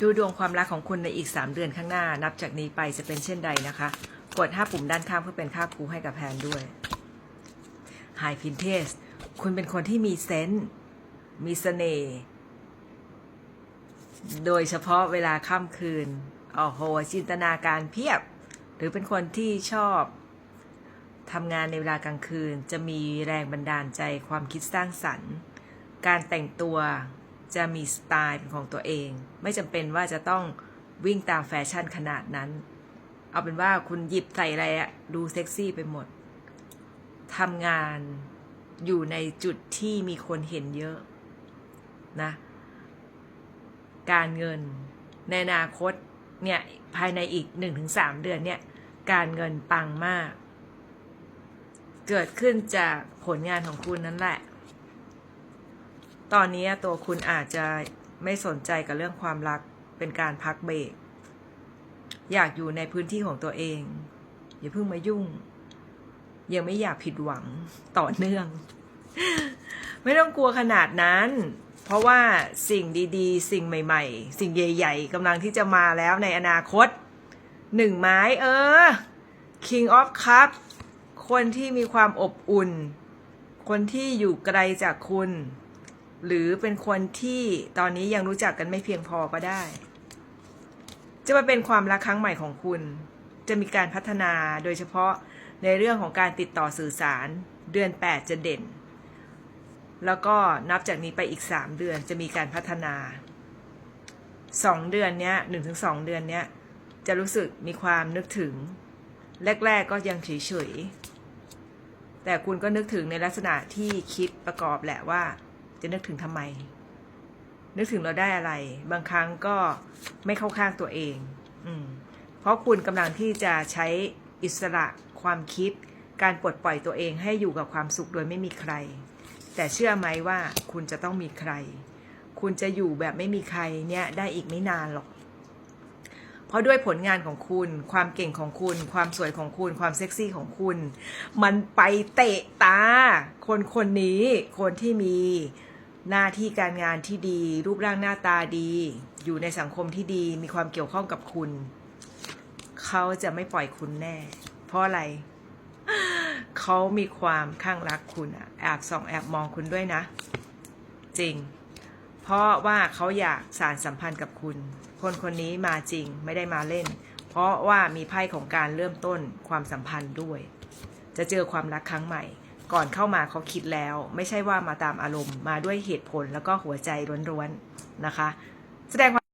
ดูดวงความรักของคุณในอีก 3 เดือนข้างหน้า นับจากนี้ไปจะเป็นเช่นใดนะคะ กด 5 ปุ่มด้านข้างเพื่อเป็นค่าครูให้กับแพนด้วย High p i n t e s t คุณเป็นคนที่มีเซนส์มีเสน่ห์โดยเฉพาะเวลาค่ำคืนโอ้โหจินตนาการเพียบ หรือเป็นคนที่ชอบทำงานในเวลากลางคืน จะมีแรงบันดาลใจความคิดสร้างสรรค์ การแต่งตัว จะมีสไตล์เป็นของตัวเอง ไม่จำเป็นว่าจะต้องวิ่งตามแฟชั่นขนาดนั้น เอาเป็นว่าคุณหยิบใส่อะไรอะดูเซ็กซี่ไปหมดทำงานอยู่ในจุดที่มีคนเห็นเยอะนะ การเงินในอนาคตเนี่ยภายในอีก 1-3 เดือนเนี่ยการเงินปังมาก เกิดขึ้นจากผลงานของคุณนั่นแหละ ตอนนี้ตัวคุณอาจจะไม่สนใจกับเรื่องความรักเป็นการพักเบรกอยากอยู่ในพื้นที่ของตัวเอง อย่าเพิ่งมายุ่ง ยังไม่อยากผิดหวังต่อเนื่อง ไม่ต้องกลัวขนาดนั้น เพราะว่าสิ่งดีๆ สิ่งใหม่ ๆ สิ่งใหญ่ ๆกำลังที่จะมาแล้วในอนาคตหนึ่งไม้เออ King of Cup คนที่มีความอบอุ่น คนที่อยู่ไกลจากคุณ หรือเป็นคนที่ตอนนี้ยังรู้จักกันไม่เพียงพอก็ได้ จะมาเป็นความรักครั้งใหม่ของคุณ จะมีการพัฒนาโดยเฉพาะในเรื่องของการติดต่อสื่อสาร เดือน 8 จะเด่น แล้วก็นับจากนี้ไปอีก 3 เดือนจะมีการพัฒนา 2 เดือนเนี้ย1-2เดือนเนี้ยจะรู้สึกมีความนึกถึง แรก ๆ ก็ยังเฉยๆแต่คุณก็นึกถึงในลักษณะที่คิดประกอบแหละว่า จะนึกถึงทำไม นึกถึงเราได้อะไร บางครั้งก็ไม่เข้าข้างตัวเอง อืมเพราะคุณกำลังที่จะใช้อิสระความคิด การปลดปล่อยตัวเองให้อยู่กับความสุขโดยไม่มีใคร แต่เชื่อไหมว่าคุณจะต้องมีใคร คุณจะอยู่แบบไม่มีใครเนี่ยได้อีกไม่นานหรอกเพราะด้วยผลงานของคุณ ความเก่งของคุณ ความสวยของคุณ ความเซ็กซี่ของคุณ มันไปเตะตา คนคนนี้ คนที่มี หน้าที่การงานที่ดี รูปร่างหน้าตาดี อยู่ในสังคมที่ดีมีความเกี่ยวข้องกับคุณ เขาจะไม่ปล่อยคุณแน่ เพราะอะไร เขามีความข้างรักคุณอะแอบส่องแอบมองคุณด้วยนะ จริง เพราะว่าเขาอยากสารสัมพันธ์กับคุณ คนคนนี้มาจริงไม่ได้มาเล่น เพราะว่ามีไพ่ของการเริ่มต้นความสัมพันธ์ด้วย จะเจอความรักครั้งใหม่ ก่อนเข้ามาเขาคิดแล้ว ไม่ใช่ว่ามาตามอารมณ์มาด้วยเหตุผลแล้วก็หัวใจล้วนๆนะคะ แสดงความ